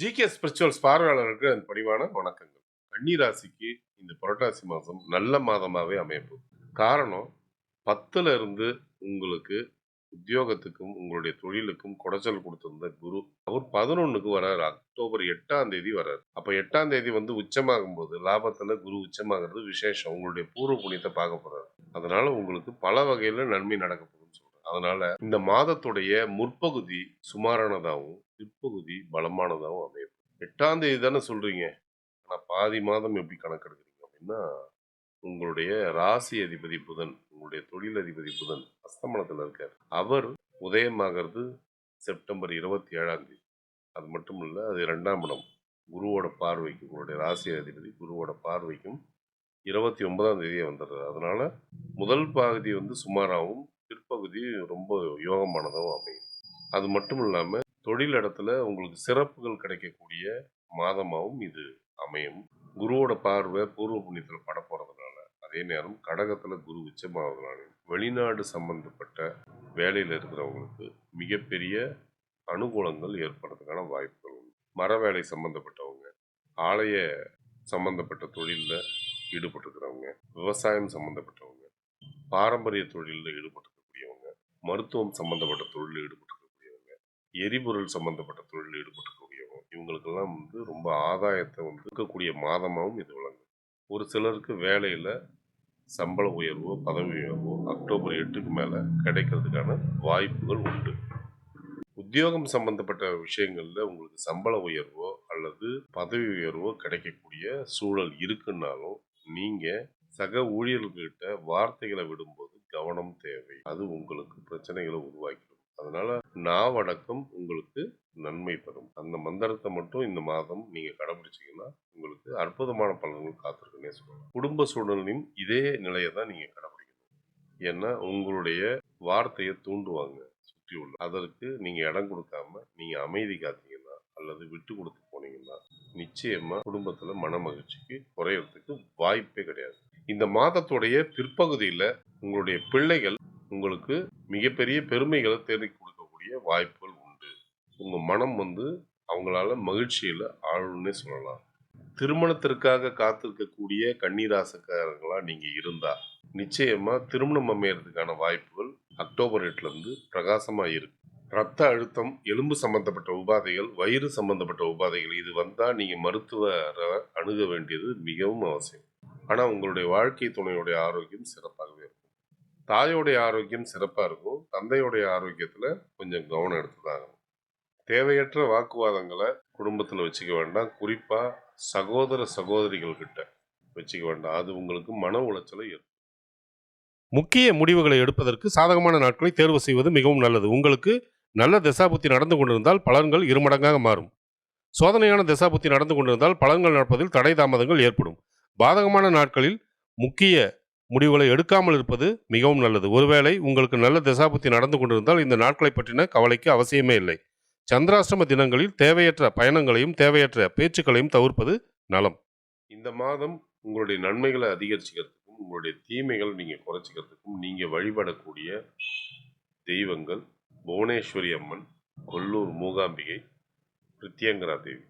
GK spirituals பார்வையாளருக்கு அதன் பணிவான வணக்கங்கள். கன்னிராசிக்கு இந்த புரட்டாசி மாதம் நல்ல மாதமாகவே அமையப்போகுது. காரணம் பத்துல இருந்து உங்களுக்கு உத்தியோகத்துக்கும் உங்களுடைய தொழிலுக்கும் குடைச்சல் கொடுத்திருந்த குரு அவர் பதினொன்னுக்கு வர்றாரு அக்டோபர் எட்டாம் தேதி வர்றாரு அப்ப எட்டாம் தேதி வந்து உச்சமாகும் போது லாபத்துல குரு உச்சமாகிறது விசேஷம். உங்களுடைய பூர்வ புண்ணியத்தை பார்க்க போறாரு. அதனால உங்களுக்கு பல வகையில நன்மை நடக்க அதனால இந்த மாதத்துடைய முற்பகுதி சுமாரானதாகவும் பிற்பகுதி பலமானதாகவும் அமையும். எட்டாம் தேதி தானே சொல்றீங்க. ஆனா பாதி மாதம் எப்படி கணக்கெடுக்கிறீங்க அப்படின்னா உங்களுடைய ராசி அதிபதி புதன் உங்களுடைய தொழில் அதிபதி புதன் அஸ்தமனத்தில் இருக்கார். அவர் உதயமாகிறது செப்டம்பர் இருபத்தி ஏழாம் தேதி. அது மட்டும் இல்லை அது ரெண்டாம் இடம் குருவோட பார்வைக்கு உங்களுடைய ராசி அதிபதி குருவோட பார்வைக்கும் இருபத்தி ஒன்பதாம் தேதியே வந்துடுது அதனால முதல் பகுதி வந்து சுமாராகவும் பகுதி ரொம்ப யோகமானதாகவும் அமையும். அது மட்டும் இல்லாமல் தொழில் இடத்துல உங்களுக்கு சிறப்புகள் கிடைக்கக்கூடிய மாதமாகவும் இது அமையும். குருவோட பார்வை பூர்வ புண்ணியத்தில் பட போகிறதுனால அதே நேரம் கடகத்தில் குரு உச்சமாவதுனாலையும் வெளிநாடு சம்பந்தப்பட்ட வேலையில் இருக்கிறவங்களுக்கு மிகப்பெரிய அனுகூலங்கள் ஏற்படுறதுக்கான வாய்ப்புகள் உண்டு. மர வேலை சம்பந்தப்பட்டவங்க ஆலய சம்பந்தப்பட்ட தொழிலில் ஈடுபட்டிருக்கிறவங்க விவசாயம் சம்பந்தப்பட்டவங்க பாரம்பரிய தொழிலில் ஈடுபட்டு மருத்துவம் சம்பந்தப்பட்ட தொழில் ஈடுபட்டிருக்கக்கூடியவங்க எரிபொருள் சம்பந்தப்பட்ட தொழில் ஈடுபட்டிருக்கக்கூடியவங்க இவங்களுக்கெல்லாம் வந்து ரொம்ப ஆதாயத்தை வந்து இருக்கக்கூடிய மாதமாகவும் இது வழங்கும் ஒரு சிலருக்கு வேலையில் சம்பள உயர்வோ பதவி உயர்வோ அக்டோபர் எட்டுக்கு மேலே கிடைக்கிறதுக்கான வாய்ப்புகள் உண்டு. உத்தியோகம் சம்பந்தப்பட்ட விஷயங்களில் உங்களுக்கு சம்பள உயர்வோ அல்லது பதவி உயர்வோ கிடைக்கக்கூடிய சூழல் இருக்குன்னாலும் நீங்கள் சக ஊழியர்கள்கிட்ட வார்த்தைகளை விடும்போது கவனம் தேவை. அது உங்களுக்கு பிரச்சனைகளை உருவாக்கிடும். அதனால நாவடக்கம் உங்களுக்கு நன்மை பெறும் அந்த மந்திரத்தை மட்டும் இந்த மாதம் நீங்க கடைபிடிச்சீங்கன்னா உங்களுக்கு அற்புதமான பலன்கள் காத்திருக்குன்னே சொல்லலாம். குடும்ப சூழலின் இதே நிலையை தான் நீங்க கடைபிடிக்கணும். ஏன்னா உங்களுடைய வார்த்தையை தூண்டுவாங்க சுற்றி உள்ள. அதற்கு நீங்க இடம் கொடுக்காம நீங்க அமைதி காத்தீங்கன்னா அல்லது விட்டு கொடுத்து போனீங்கன்னா நிச்சயமா குடும்பத்துல மன மகிழ்ச்சிக்கு குறையறதுக்கு வாய்ப்பே கிடையாது. இந்த மாதத்துடைய பிற்பகுதியில் உங்களுடைய பிள்ளைகள் உங்களுக்கு மிகப்பெரிய பெருமைகளை தேடி கொடுக்கக்கூடிய வாய்ப்புகள் உண்டு. உங்கள் மனம் வந்து அவங்களால மகிழ்ச்சியில் ஆளுன்னே சொல்லலாம். திருமணத்திற்காக காத்திருக்கக்கூடிய கன்னிராசக்காரங்களா நீங்கள் இருந்தால் நிச்சயமாக திருமணம் அமையறதுக்கான வாய்ப்புகள் அக்டோபர் எட்டுலேருந்து பிரகாசமாக இருக்கு. ரத்த அழுத்தம் எலும்பு சம்பந்தப்பட்ட உபாதைகள் வயிறு சம்பந்தப்பட்ட உபாதைகள் இது வந்தால் நீங்கள் மருத்துவரை அணுக வேண்டியது மிகவும் அவசியம். ஆனால் உங்களுடைய வாழ்க்கை துணையுடைய ஆரோக்கியம் சிறப்பாகவே இருக்கும். தாயோடைய ஆரோக்கியம் சிறப்பாக இருக்கும். தந்தையோடைய ஆரோக்கியத்தில் கொஞ்சம் கவனம் எடுத்துதான் தேவையற்ற வாக்குவாதங்களை குடும்பத்தில் வச்சுக்க வேண்டாம். குறிப்பாக சகோதர சகோதரிகள் கிட்ட வச்சுக்க வேண்டாம். அது உங்களுக்கு மன உளைச்சலை ஏற்படும் முக்கிய முடிவுகளை எடுப்பதற்கு சாதகமான நாட்களை தேர்வு செய்வது மிகவும் நல்லது. உங்களுக்கு நல்ல திசாபுத்தி நடந்து கொண்டிருந்தால் பலன்கள் இருமடங்காக மாறும். சோதனையான திசாபுத்தி நடந்து கொண்டிருந்தால் பலன்கள் நடப்பதில் தடை தாமதங்கள் ஏற்படும். பாதகமான நாட்களில் முக்கிய முடிவுகளை எடுக்காமல் இருப்பது மிகவும் நல்லது. ஒருவேளை உங்களுக்கு நல்ல தசாபுத்தி நடந்து கொண்டிருந்தால் இந்த நாட்களை பற்றின கவலைக்கு அவசியமே இல்லை. சந்திராஷ்டம தினங்களில் தேவையற்ற பயணங்களையும் தேவையற்ற பேச்சுக்களையும் தவிர்ப்பது நலம். இந்த மாதம் உங்களுடைய நன்மைகளை அதிகரிச்சுக்கிறதுக்கும் உங்களுடைய தீமைகளை நீங்கள் குறைச்சிக்கிறதுக்கும் நீங்கள் வழிபடக்கூடிய தெய்வங்கள் புவனேஸ்வரி அம்மன் கொல்லூர் மூகாம்பிகை பிரித்தியங்கரா தேவி.